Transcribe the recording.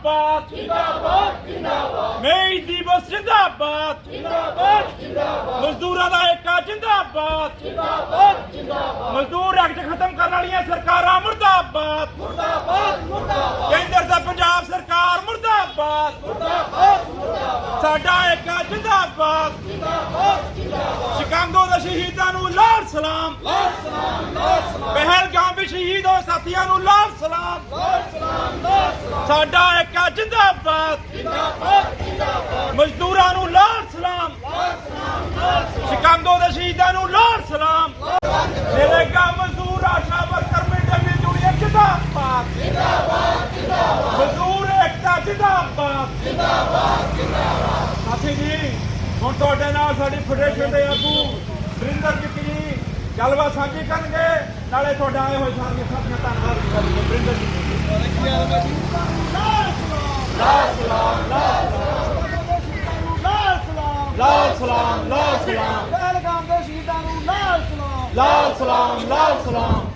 ਜਿੰਦਾਬਾਦ ਜਿੰਦਾਬਾਦ ਜਿੰਦਾਬਾਦ। ਮੇਈ ਦਿਵਸ ਜਿੰਦਾਬਾਦ ਜਿੰਦਾਬਾਦ ਜਿੰਦਾਬਾਦ। ਮਜ਼ਦੂਰਾਂ ਦਾ ਏਕਾ ਜਿੰਦਾਬਾਦ ਜਿੰਦਾਬਾਦ ਜਿੰਦਾਬਾਦ। ਮਜ਼ਦੂਰ ਐਕਟ ਖਤਮ ਕਰਨ ਵਾਲੀਆਂ ਸਰਕਾਰਾਂ ਮੁਰਦਾਬਾਦ। ਮੁਰਦਾਬਾਦ ਮੁਰਦਾਬਾਦ। ਕੇਂਦਰ ਦਾ ਪੰਜਾਬ ਸਰਕਾਰ ਮੁਰਦਾਬਾਦ। ਮੁਰਦਾਬਾਦ ਮੁਰਦਾਬਾਦ। ਸਾਡਾ ਏਕਾ ਜਿੰਦਾਬਾਦ। ਜਿੰਦਾਬਾਦ ਜਿੰਦਾਬਾਦ। ਸ਼ਿਕਾਂਗੋ ਦੇ ਸ਼ਹੀਦਾਂ ਨੂੰ ਲਾਲ ਸਲਾਮ। ਲਾਲ ਸਲਾਮ ਲਾਲ ਸਲਾਮ। ਪਹਿਲਗਾਮ ਵਿੱਚ ਸ਼ਹੀਦ ਹੋ ਸਾਥੀਆਂ ਨੂੰ ਲਾਲ ਸਾਡਾ ਏਕਾ ਜਿੰਦਾਬਾਦ। ਜਿੰਦਾਬਾਦ ਜਿੰਦਾਬਾਦ ਮਜ਼ਦੂਰਾਂ ਨੂੰ ਲਾਲ ਸਲਾਮ। ਲਾਲ ਸਲਾਮ ਲਾਲ ਸਲਾਮ ਸ਼ਿਕਾਗੋ ਦੇ ਸ਼ਹੀਦਾਂ ਨੂੰ ਲਾਲ ਸਲਾਮ। ਨਰੇਗਾ ਮਜ਼ਦੂਰ ਆਸ਼ਾ ਵਰਕਰ ਮਿਲਟਰੀ ਜੁੜੀਏ ਜਿੰਦਾਬਾਦ ਜਿੰਦਾਬਾਦ ਜਿੰਦਾਬਾਦ। ਮਜ਼ਦੂਰ ਏਕਤਾ, ਜਿੰਦਾਬਾਦ। ਜਿੰਦਾਬਾਦ ਜਿੰਦਾਬਾਦ ਸਾਥੀ ਜੀ, ਹੁਣ ਤੁਹਾਡੇ ਨਾਲ ਸਾਡੀ ਫੈਡਰੇਸ਼ਨ ਦੇ ਆਗੂ ਵਰਿੰਦਰ ਜੀ ਜੀ, ਗੱਲਬਾਤ ਸਾਂਝੀ ਕਰਨਗੇ। ਨਾਲੇ ਤੁਹਾਡਾ ਆਏ ਹੋਏ ਸਾਰੀਆਂ ਦਾ ਧੰਨਵਾਦ ਕਰਨਗੇ ਵਰਿੰਦਰ ਜੀ ਲਾਲ ਸਲਾਮ ਲਾਲ ਸਲਾਮ ਪਹਿਲਗਾਮ ਦੇ ਸ਼ਹੀਦਾਂ ਨੂੰ ਲਾਲ ਸਲਾਮ। ਲਾਲ ਸਲਾਮ ਲਾਲ ਸਲਾਮ।